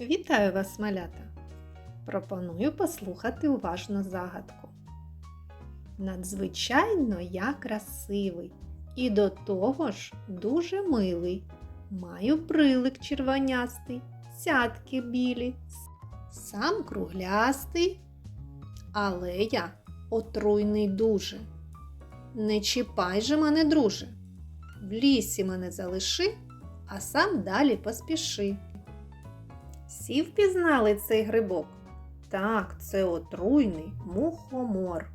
Вітаю вас, малята! Пропоную послухати уважно загадку. Надзвичайно я красивий і до того ж дуже милий. Маю брилик червонястий, цятки білі, сам круглястий, але я отруйний дуже. Не чіпай же мене, друже, в лісі мене залиши, а сам далі поспіши. Всі впізнали цей грибок? Так, це отруйний мухомор.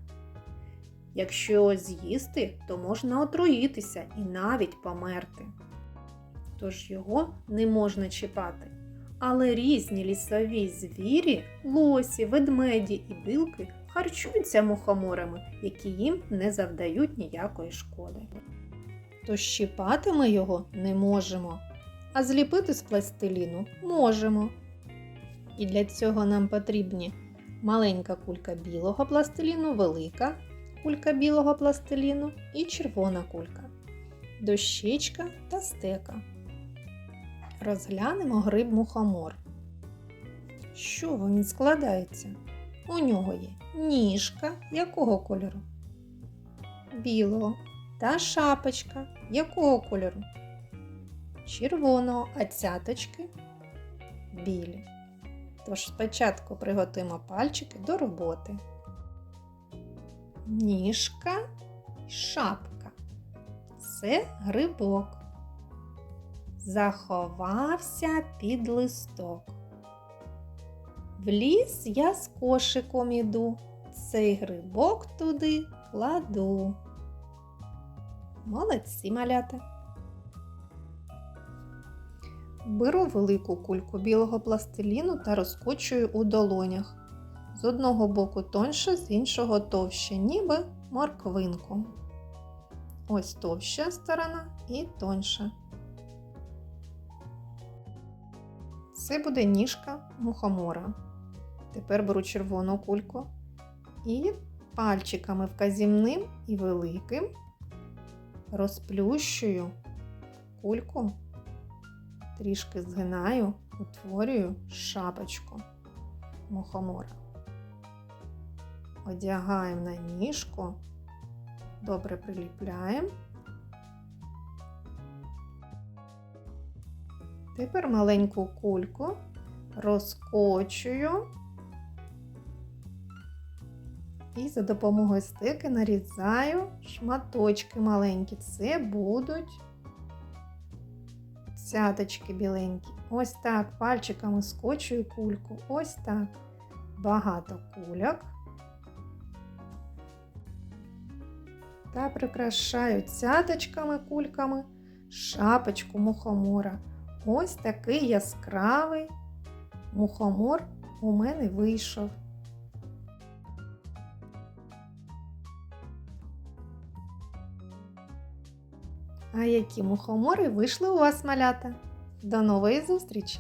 Якщо його з'їсти, то можна отруїтися і навіть померти. Тож його не можна чіпати. Але різні лісові звірі, лосі, ведмеді і білки харчуються мухоморами, які їм не завдають ніякої шкоди. Тож чіпати ми його не можемо, а зліпити з пластиліну можемо. І для цього нам потрібні маленька кулька білого пластиліну, велика кулька білого пластиліну і червона кулька, дощечка та стека. Розглянемо гриб мухомор. Що він складається? У нього є ніжка якого кольору? Білого та шапочка якого кольору? Червоного, а цяточки білі. Тож спочатку приготуємо пальчики до роботи. Ніжка і шапка. Це грибок. Заховався під листок. В ліс я з кошиком іду, цей грибок туди кладу. Молодці малята. Беру велику кульку білого пластиліну та розкочую у долонях. З одного боку тоньше, з іншого товще, ніби морквинку. Ось товща сторона і тоньша. Це буде ніжка мухомора. Тепер беру червону кульку і пальчиками вказівним і великим розплющую кульку трішки згинаю, утворюю шапочку мухомора. Одягаємо на ніжку, добре приліпляємо. Тепер маленьку кульку розкочую і за допомогою стики нарізаю шматочки маленькі. Це будуть цяточки біленькі. Ось так пальчиками скочую кульку. Ось так. Багато кульок. Та прикрашаю цяточками кульками шапочку мухомора. Ось такий яскравий мухомор у мене вийшов. А які мухомори вийшли у вас малята? До нової зустрічі!